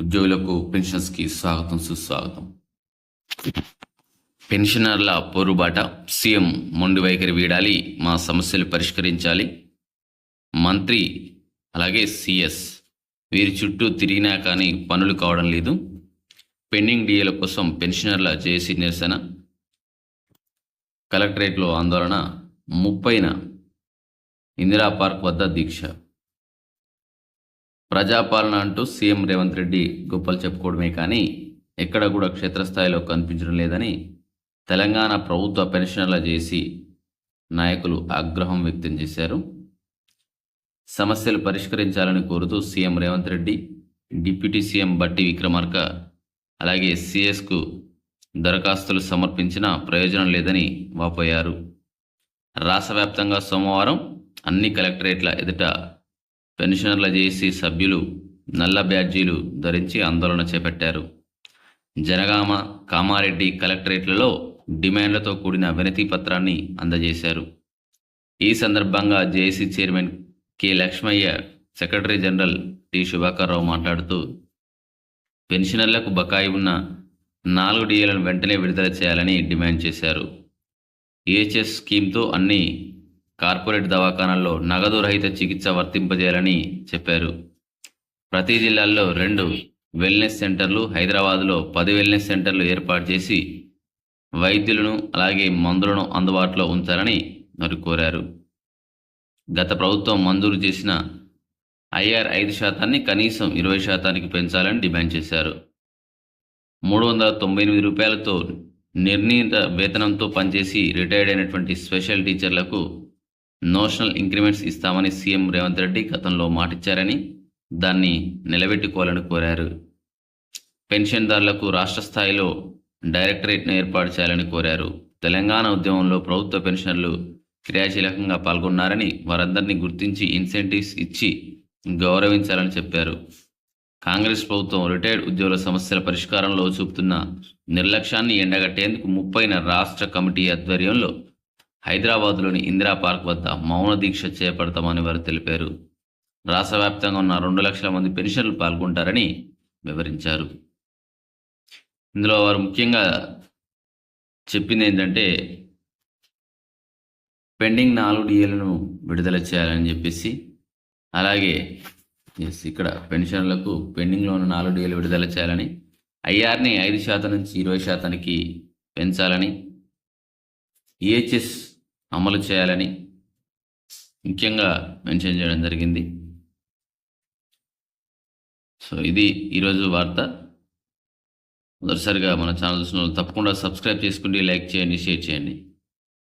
ఉద్యోగులకు పెన్షన్స్కి స్వాగతం సుస్వాగతం. పెన్షనర్ల పోరుబాట సీఎం మొండి వైఖరి వీడాలి మా సమస్యలు పరిష్కరించాలి. మంత్రి అలాగే సిఎస్ వీరి చుట్టూ తిరిగినా కానీ పనులు కావడం లేదు. పెండింగ్ డిఏల కోసం పెన్షనర్ల జేసీ నిరసన. కలెక్టరేట్లో ఆందోళన ముప్పైన ఇందిరా పార్క్ వద్ద దీక్ష. ప్రజాపాలన అంటూ సీఎం రేవంత్ రెడ్డి గొప్పలు చెప్పుకోవడమే కానీ ఎక్కడ కూడా క్షేత్రస్థాయిలో కనిపించడం లేదని తెలంగాణ ప్రభుత్వ పెన్షనర్ల చేసి నాయకులు ఆగ్రహం వ్యక్తం చేశారు. సమస్యలు పరిష్కరించాలని కోరుతూ CM Revanth Reddy deputy CM Bhatti Vikramarka అలాగే సిఎస్కు దరఖాస్తులు సమర్పించిన ప్రయోజనం లేదని వాపోయారు. రాష్ట్ర వ్యాప్తంగా సోమవారం అన్ని కలెక్టరేట్ల ఎదుట పెన్షనర్ల జేసీ సభ్యులు నల్ల బ్యాడ్జీలు ధరించి ఆందోళన చేపట్టారు. జనగామ కామారెడ్డి కలెక్టరేట్లలో డిమాండ్లతో కూడిన వినతి పత్రాన్ని అందజేశారు. ఈ సందర్భంగా JAC chairman K. Lakshmaiah secretary general T. Subhakar Rao మాట్లాడుతూ పెన్షనర్లకు బకాయి ఉన్న నాలుగు డిఏలను వెంటనే విడుదల చేయాలని డిమాండ్ చేశారు. ఈహెచ్ఎస్ స్కీమ్తో అన్ని కార్పొరేట్ దవాఖానాల్లో నగదు రహిత చికిత్స వర్తింపజేయాలని చెప్పారు. ప్రతి జిల్లాల్లో రెండు వెల్నెస్ సెంటర్లు హైదరాబాద్లో పది వెల్నెస్ సెంటర్లు ఏర్పాటు చేసి వైద్యులను అలాగే మందులను అందుబాటులో ఉంచాలని మరి కోరారు. గత ప్రభుత్వం మంజూరు చేసిన ఐఆర్ ఐదు శాతాన్ని కనీసం ఇరవై శాతానికి పెంచాలని డిమాండ్ చేశారు. మూడు వందల తొంభై ఎనిమిది రూపాయలతో నిర్ణీత వేతనంతో పనిచేసి రిటైర్డ్ అయినటువంటి స్పెషల్ టీచర్లకు నోషనల్ ఇంక్రిమెంట్స్ ఇస్తామని సీఎం రేవంత్ రెడ్డి గతంలో మాటిచ్చారని దాన్ని నిలబెట్టుకోవాలని కోరారు. పెన్షన్దారులకు రాష్ట్ర స్థాయిలో డైరెక్టరేట్ను ఏర్పాటు చేయాలని కోరారు. తెలంగాణ ఉద్యమంలో ప్రభుత్వ పెన్షనర్లు క్రియాశీలకంగా పాల్గొన్నారని వారందరినీ గుర్తించి ఇన్సెంటివ్స్ ఇచ్చి గౌరవించాలని చెప్పారు. కాంగ్రెస్ ప్రభుత్వం రిటైర్డ్ ఉద్యోగుల సమస్యల పరిష్కారంలో చూపుతున్న నిర్లక్ష్యాన్ని ఎండగట్టేందుకు ముప్పైన రాష్ట్ర కమిటీ ఆధ్వర్యంలో హైదరాబాద్లోని ఇందిరా పార్క్ వద్ద మౌన దీక్ష చేపడతామని వారు తెలిపారు. రాష్ట్ర వ్యాప్తంగా ఉన్న రెండు లక్షల మంది పెన్షన్లు పాల్గొంటారని వివరించారు. ఇందులో వారు ముఖ్యంగా చెప్పింది ఏంటంటే పెండింగ్ నాలుగు డిఏలను విడుదల చేయాలని చెప్పేసి అలాగే ఎస్ ఇక్కడ పెన్షన్లకు పెండింగ్లో ఉన్న నాలుగు డిఏలు విడుదల చేయాలని ఐఆర్ని ఐదు శాతం నుంచి ఇరవై శాతానికి పెంచాలని ఈహెచ్ఎస్ అమలు చేయాలని ముఖ్యంగా మెన్షన్ చేయడం జరిగింది. సో ఇది ఈరోజు వార్త. మొదటిసారిగా మన ఛానల్ చూసిన వాళ్ళు తప్పకుండా సబ్స్క్రైబ్ చేసుకోండి లైక్ చేయండి షేర్ చేయండి.